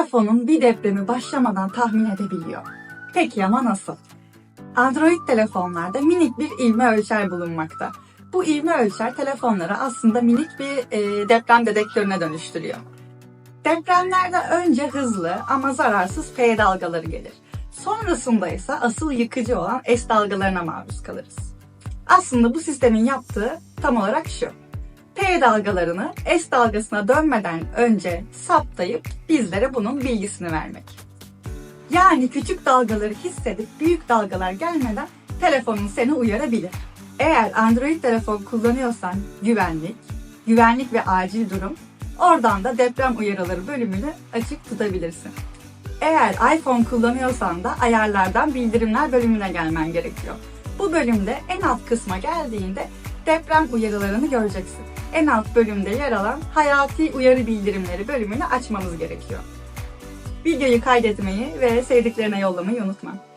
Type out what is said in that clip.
telefonun bir depremi başlamadan tahmin edebiliyor. Peki ama nasıl? Android telefonlarda minik bir ivme ölçer bulunmakta. Bu ivme ölçer telefonları aslında minik bir e, deprem dedektörüne dönüştürüyor. Depremlerde önce hızlı ama zararsız F dalgaları gelir. Sonrasında ise asıl yıkıcı olan S dalgalarına maruz kalırız. Aslında bu sistemin yaptığı tam olarak şu. P dalgalarını S dalgasına dönmeden önce saptayıp bizlere bunun bilgisini vermek. Yani küçük dalgaları hissedip büyük dalgalar gelmeden telefonun seni uyarabilir. Eğer Android telefon kullanıyorsan güvenlik, güvenlik ve acil durum, oradan da deprem uyarıları bölümünü açık tutabilirsin. Eğer iPhone kullanıyorsan da ayarlardan bildirimler bölümüne gelmen gerekiyor. Bu bölümde en alt kısma geldiğinde deprem uyarılarını göreceksin. En alt bölümde yer alan hayati uyarı bildirimleri bölümünü açmamız gerekiyor. Videoyu kaydetmeyi ve sevdiklerine yollamayı unutma.